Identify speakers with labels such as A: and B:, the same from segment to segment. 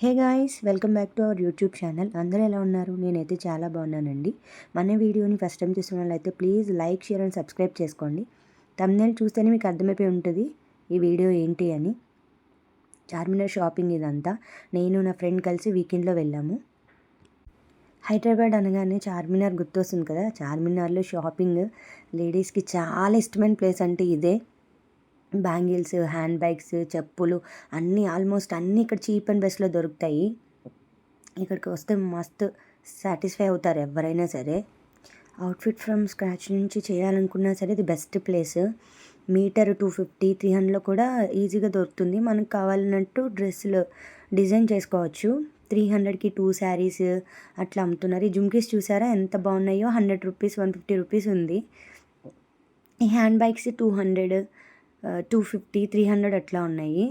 A: Hey guys welcome back to our YouTube channel. అందరూ ఎలా ఉన్నారు? నేనైతే చాలా బాగున్నానండి. మన వీడియోని ఫస్ట్ టైం చూసిన వాళ్ళైతే please like share and subscribe చేసుకోండి. తమ్నేల్ చూస్తేనే మీకు అర్థమైపోయి ఉంటుంది ఈ వీడియో ఏంటి అని. చార్మినార్ షాపింగ్ ఇదంతా. నేను నా ఫ్రెండ్ కలిసి వీకెండ్లో వెళ్ళాము. హైదరాబాద్ అనగానే చార్మినార్ గుర్తొస్తుంది కదా? చార్మినార్లో షాపింగ్ లేడీస్కి చాలా ఇష్టమైన ప్లేస్ అంటే ఇదే. బ్యాంగిల్స్ హ్యాండ్ బ్యాగ్స్ చెప్పులు అన్నీ ఆల్మోస్ట్ అన్నీ ఇక్కడ చీప్ అండ్ బెస్ట్లో దొరుకుతాయి. ఇక్కడికి వస్తే మస్తు సాటిస్ఫై అవుతారు ఎవరైనా సరే. అవుట్ఫిట్ ఫ్రమ్ స్క్రాచ్ నుంచి చేయాలనుకున్నా సరే ఇది best place. Meter two fifty three హండ్రెడ్లో కూడా ఈజీగా దొరుకుతుంది. మనకు కావాలన్నట్టు డ్రెస్సులు డిజైన్ చేసుకోవచ్చు. త్రీ హండ్రెడ్కి టూ శారీస్ అట్లా అమ్ముతున్నారు. ఈ జుమ్కీస్ చూసారా? ఎంత బాగున్నాయో? Hundred rupees one fifty rupees ఉంది. ఈ hand bags two hundred two fifty three hundred అట్లా ఉన్నాయి.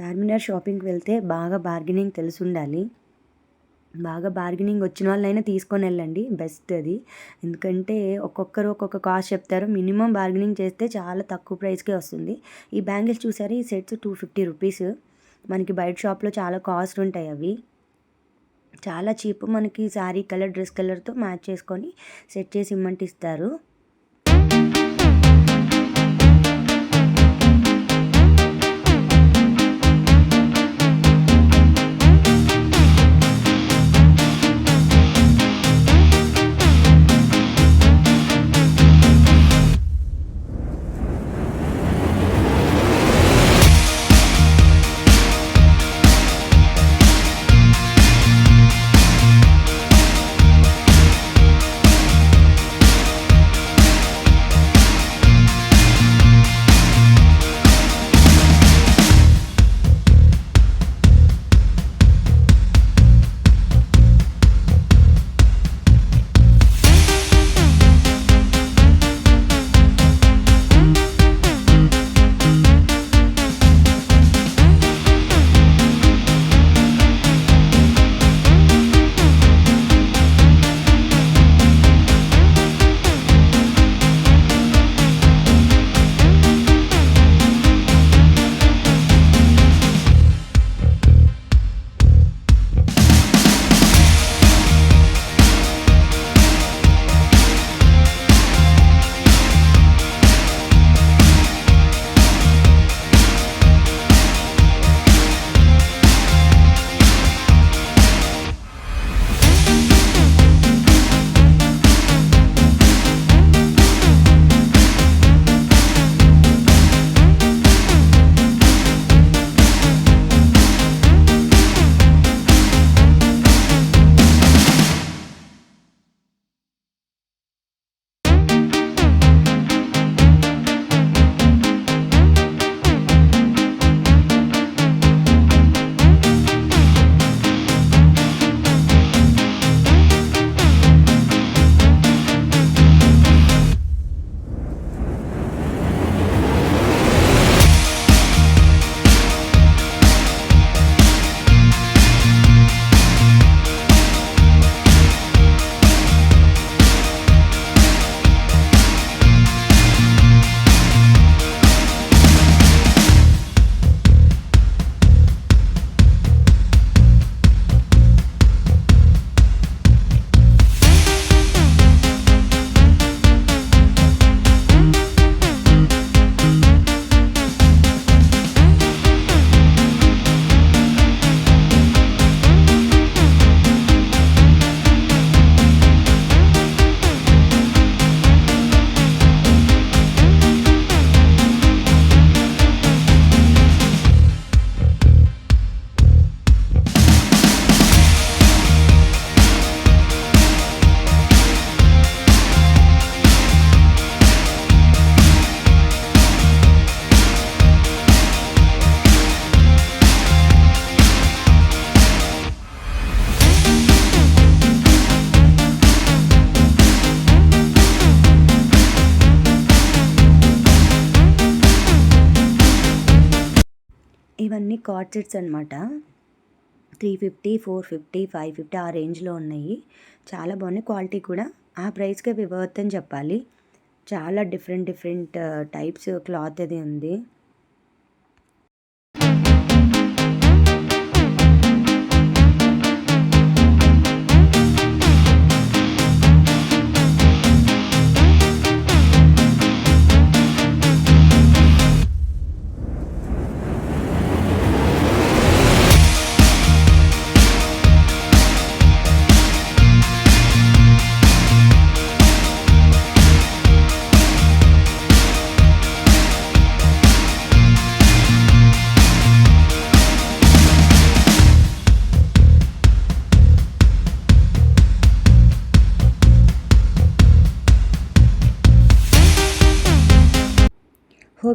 A: చార్మినార్ షాపింగ్కి వెళ్తే బాగా బార్గెనింగ్ తెలిసి ఉండాలి బాగా బార్గెనింగ్ వచ్చిన వాళ్ళైనా తీసుకొని వెళ్ళండి. బెస్ట్ అది. ఎందుకంటే ఒక్కొక్కరు ఒక్కొక్క కాస్ట్ చెప్తారు. మినిమం బార్గెనింగ్ చేస్తే చాలా తక్కువ ప్రైస్కే వస్తుంది. ఈ బ్యాంగిల్స్ చూసారు? ఈ సెట్స్ టూ ఫిఫ్టీ రూపీస్. మనకి బయట షాప్లో చాలా కాస్ట్ ఉంటాయి అవి. చాలా చీప్ మనకి శారీ కలర్ డ్రెస్ కలర్తో మ్యాచ్ చేసుకొని సెట్ చేసి ఇమ్మంటిస్తారు. ఇవన్నీ కార్డ్ సెట్స్ అనమాట three fifty four fifty five fifty ఆ రేంజ్లో ఉన్నాయి. చాలా బాగున్నాయి. క్వాలిటీ కూడా. ఆ ప్రైస్కి అవి వర్త్ అని చెప్పాలి. చాలా డిఫరెంట్ డిఫరెంట్ టైప్స్ క్లాత్ అది ఉంది.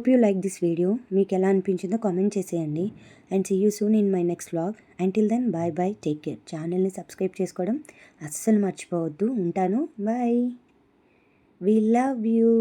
A: Hope you like this video మీకు ఎలా అనిపించిందో కామెంట్ చేసేయండి. And see you soon in my next vlog until then bye bye take care ఛానల్ని సబ్స్క్రైబ్ చేసుకోవడం అస్సలు మర్చిపోవద్దు. ఉంటాను. Bye we love you